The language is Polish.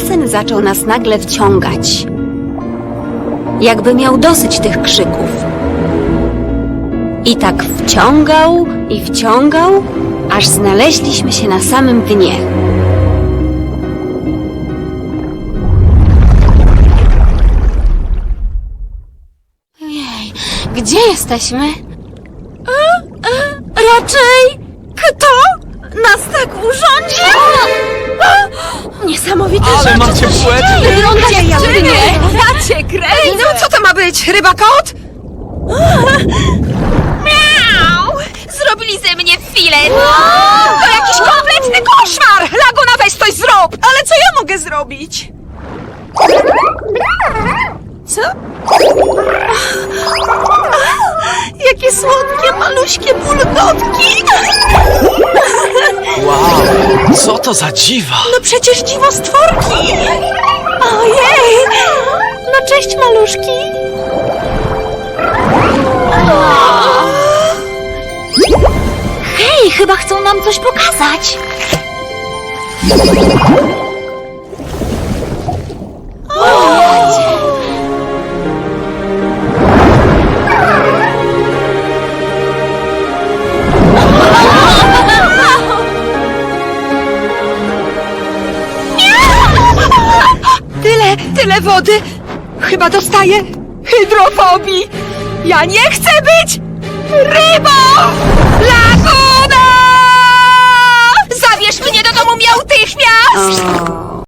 basen zaczął nas nagle wciągać. Jakby miał dosyć tych krzyków. I tak wciągał i wciągał, aż znaleźliśmy się na samym dnie. Ojej, gdzie jesteśmy? Raczej kto nas tak urządził? Niesamowite Ale rzeczy. macie błędy! Wygląda jak jaskinie. Ja cię kręcę. No co to ma być? Ryba kot? Miau! Zrobili ze mnie filet. To jakiś kompletny koszmar! Laguna, weź coś zrób! Ale co ja mogę zrobić? Co? Jakie słodkie, maluśkie bulgotki! Wow, co to za dziwa? No przecież dziwostworki! Ojej! No cześć, maluszki! Hej, chyba chcą nam coś pokazać. Tyle, wody! Chyba dostaję hydrofobii! Ja nie chcę być rybą!